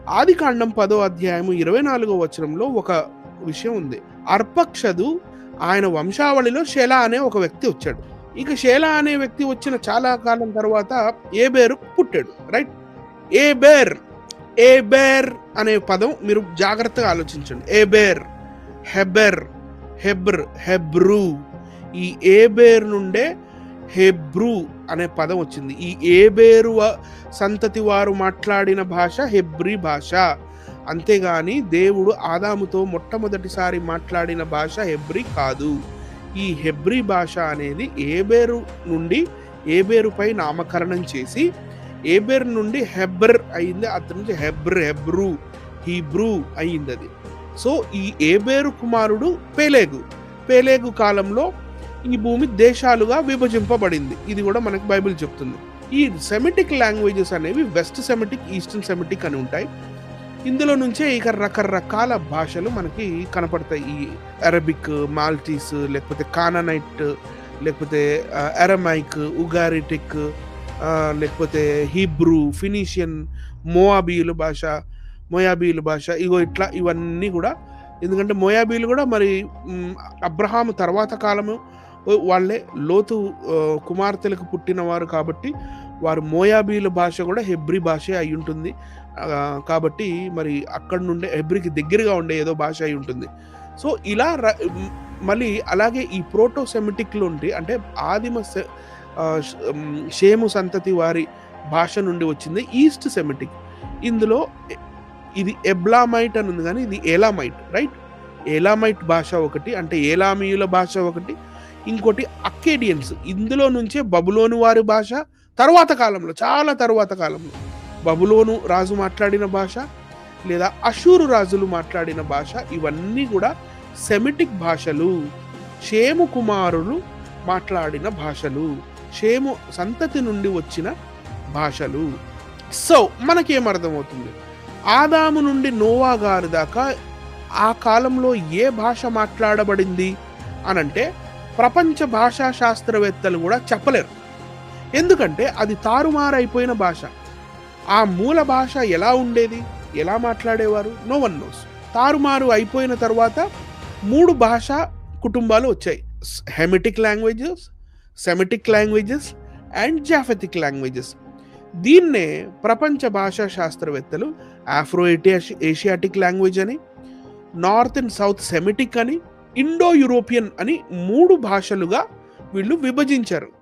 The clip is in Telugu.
ఆది కాండం పదో అధ్యాయము ఇరవై నాలుగో వచనంలో ఒక విషయం ఉంది. అర్పక్షదు ఆయన వంశావళిలో షేలా అనే ఒక వ్యక్తి వచ్చాడు. ఇక శేలా అనే వ్యక్తి వచ్చిన చాలా కాలం తర్వాత ఏబేరు పుట్టాడు రైట్? ఏబేర్ ఏబేర్ అనే పదం మీరు జాగ్రత్తగా ఆలోచించండి. Eber Heber Hebr Hebrew. ఈ ఏబేర్ నుండే హెబ్రూ అనే పదం వచ్చింది. ఈ ఏబేరు సంతతి వారు మాట్లాడిన భాష హెబ్రీ భాష. అంతేగాని దేవుడు ఆదాముతో మొట్టమొదటిసారి మాట్లాడిన భాష హెబ్రి కాదు. ఈ హెబ్రీ భాష అనేది ఏబేరు నుండి ఏబేరుపై నామకరణం చేసి ఏబేర్ నుండి హెబ్ర్ అయింది అతని నుంచి హెబ్ర్ హెబ్రూ హీబ్రూ అయింది అది సో ఈ ఏబేరు కుమారుడు పేలేగు. పేలేగు కాలంలో ఈ భూమి దేశాలుగా విభజింపబడింది. ఇది కూడా మనకి బైబిల్ చెప్తుంది. ఈ సెమెటిక్ లాంగ్వేజెస్ అనేవి వెస్ట్ సెమెటిక్ ఈస్టర్న్ సెమెటిక్ అని ఉంటాయి. ఇందులో నుంచే ఇక రకరకాల భాషలు మనకి కనపడతాయి. ఈ అరబిక్ మాల్టీస్ లేకపోతే కాననైట్ లేకపోతే అరమైక్ ఉగారిటిక్ లేకపోతే హీబ్రూ ఫినీషియన్ మోయాబీయుల భాష మోయాబీయుల భాష ఇగో ఇట్లా ఇవన్నీ కూడా. ఎందుకంటే మోయాబీలు కూడా మరి అబ్రహాము తర్వాత కాలము వాళ్ళే లోతు కుమార్తెలకు పుట్టినవారు కాబట్టి వారు మోయాబీల భాష కూడా హెబ్రి భాష అయి ఉంటుంది. కాబట్టి మరి అక్కడ నుండే హెబ్రికి దగ్గరగా ఉండే ఏదో భాష అయి ఉంటుంది. సో ఇలా ర- మళ్ళీ అలాగే ఈ ప్రోటో సెమిటిక్లో ఉంటే అంటే ఆదిమ షేము సంతతి వారి భాష నుండి వచ్చింది ఈస్ట్ సెమిటిక్. ఇందులో ఇది ఎబ్లామైట్ అని ఉంది కానీ ఇది ఏలామైట్ రైట్? ఏలామైట్ భాష ఒకటి అంటే ఏలామీయుల భాష ఒకటి ఇంకోటి అక్కేడియన్స్. ఇందులో నుంచే బబులోను వారి భాష తర్వాత కాలంలో చాలా తర్వాత కాలంలో. బబులోను రాజు మాట్లాడిన భాష లేదా అషూరు రాజులు మాట్లాడిన భాష ఇవన్నీ కూడా సెమిటిక్ భాషలు. షేము కుమారులు మాట్లాడిన భాషలు. షేము సంతతి నుండి వచ్చిన భాషలు. సో మనకేమర్థమవుతుంది ఆదాము నుండి నోవా గారి దాకా ఆ కాలంలో ఏ భాష మాట్లాడబడింది? అనంటే ప్రపంచ భాషా శాస్త్రవేత్తలు కూడా చెప్పలేరు. ఎందుకంటే అది తారుమారైపోయిన భాష. ఆ మూల భాష ఎలా ఉండేది? ఎలా మాట్లాడేవారు? No one knows. తారుమారు అయిపోయిన తర్వాత మూడు భాషా కుటుంబాలు వచ్చాయి. Hamitic languages Semitic languages and Japhetic languages. దీన్నే ప్రపంచ భాషా శాస్త్రవేత్తలు ఆఫ్రో ఏషియాటిక్ లాంగ్వేజ్ అని నార్త్ అండ్ సౌత్ సెమిటిక్ అని ఇండో యూరోపియన్ అని మూడు భాషలుగా వీళ్ళు విభజించారు.